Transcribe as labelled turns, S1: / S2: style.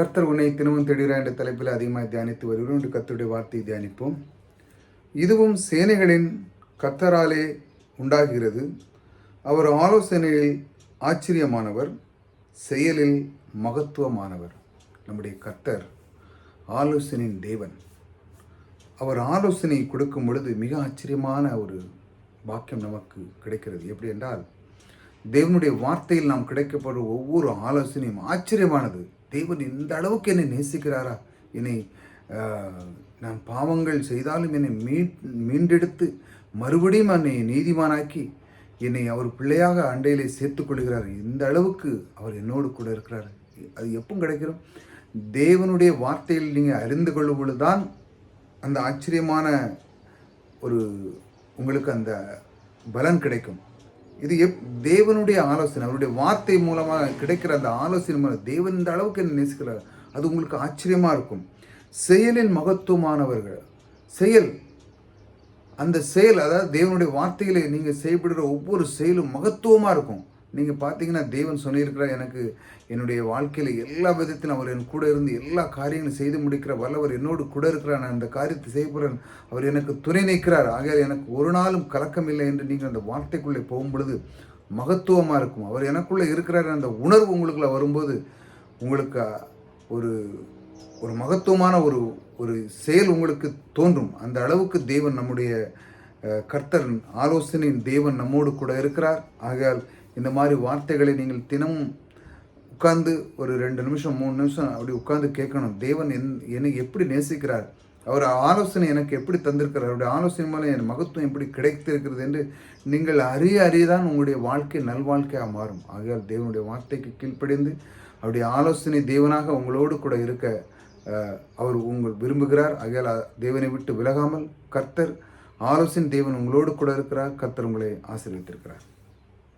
S1: கர்த்தர் உன்னை தினமும் தேடுகிறார் என்ற தலைப்பில் அதிகமாக தியானித்து வருகிறோம். என்று கர்த்தருடைய வார்த்தையை தியானிப்போம். இதுவும் சேனைகளின் கர்த்தராலே உண்டாகிறது. அவர் ஆலோசனையில் ஆச்சரியமானவர் செயலில் மகத்துவமானவர். நம்முடைய கர்த்தர் ஆலோசனையின் தேவன். அவர் ஆலோசனை கொடுக்கும் பொழுது மிக ஆச்சரியமான ஒரு வாக்கியம் நமக்கு கிடைக்கிறது. எப்படி என்றால் தேவனுடைய வார்த்தையில் நாம் கிடைக்கப்படும் ஒவ்வொரு ஆலோசனையும் ஆச்சரியமானது. தேவன் இந்த அளவுக்கு என்னை நேசிக்கிறாரா? என்னை நான் பாவங்கள் செய்தாலும் என்னை மீ மீண்டெடுத்து மறுபடியும் என்னை நீதிமானாக்கி என்னை அவர் பிள்ளையாக அண்டையிலே சேர்த்து கொள்கிறார். இந்த அளவுக்கு அவர் என்னோடு கூட இருக்கிறார். அது எப்போ கிடைக்கிறோம்? தேவனுடைய வார்த்தையில் நீங்கள் அறிந்து கொள்ளும் பொழுதுதான் அந்த ஆச்சரியமான ஒரு உங்களுக்கு அந்த பலன் கிடைக்கும். இது எப் தேவனுடைய ஆலோசனை அவருடைய வார்த்தை மூலமாக கிடைக்கிற அந்த ஆலோசனை மூலம் தேவன் இந்த அளவுக்கு என்ன நேசிக்கிறார். அது உங்களுக்கு ஆச்சரியமாக இருக்கும். செயலின் மகத்துவமானவர்கள் செயல் அந்த செயல் அதாவது தேவனுடைய வார்த்தைகளை நீங்கள் செய்யப்படுகிற ஒவ்வொரு செயலும் மகத்துவமாக இருக்கும். நீங்கள் பார்த்தீங்கன்னா தேவன் சொல்லியிருக்கிறார் எனக்கு என்னுடைய வாழ்க்கையில் எல்லா விதத்திலும் அவர் என் கூட இருந்து எல்லா காரியங்களும் செய்து முடிக்கிற வல்லவர் என்னோடு கூட இருக்கிறார். நான் அந்த காரியத்தை செய்ய போகிறேன் அவர் எனக்கு துணை நிற்கிறார். ஆகையால் எனக்கு ஒரு நாளும் கலக்கம் இல்லை என்று நீங்கள் அந்த வார்த்தைக்குள்ளே போகும் பொழுது மகத்துவமாக இருக்கும். அவர் எனக்குள்ளே இருக்கிறார் அந்த உணர்வு உங்களுக்குள்ள வரும்போது உங்களுக்கு ஒரு ஒரு மகத்துவமான ஒரு ஒரு செயல் உங்களுக்கு தோன்றும். அந்த அளவுக்கு தேவன் நம்முடைய கர்த்தர் ஆலோசனையின் தேவன் நம்மோடு கூட இருக்கிறார். ஆகையால் இந்த மாதிரி வார்த்தைகளை நீங்கள் தினமும் உட்கார்ந்து ஒரு ரெண்டு நிமிஷம் மூணு நிமிஷம் அப்படி உட்கார்ந்து கேட்கணும். தேவன் என் என்னை எப்படி நேசிக்கிறார்? அவர் ஆலோசனை எனக்கு எப்படி தந்திருக்கிறார்? அவருடைய ஆலோசனை மூலம் என் மகத்துவம் எப்படி கிடைத்திருக்கிறது என்று நீங்கள் அறிய அறியதான் உங்களுடைய வாழ்க்கை நல்வாழ்க்கையாக மாறும். ஆகையால் தேவனுடைய வார்த்தைக்கு கீழ்ப்படிந்து அவருடைய ஆலோசனை தேவனாக உங்களோடு கூட இருக்க அவர் உங்கள் விரும்புகிறார். ஆகையால் தேவனை விட்டு விலகாமல் கர்த்தர் ஆலோசனை தேவன் உங்களோடு கூட இருக்கிறார். கர்த்தர் உங்களை ஆசீர்வித்திருக்கிறார்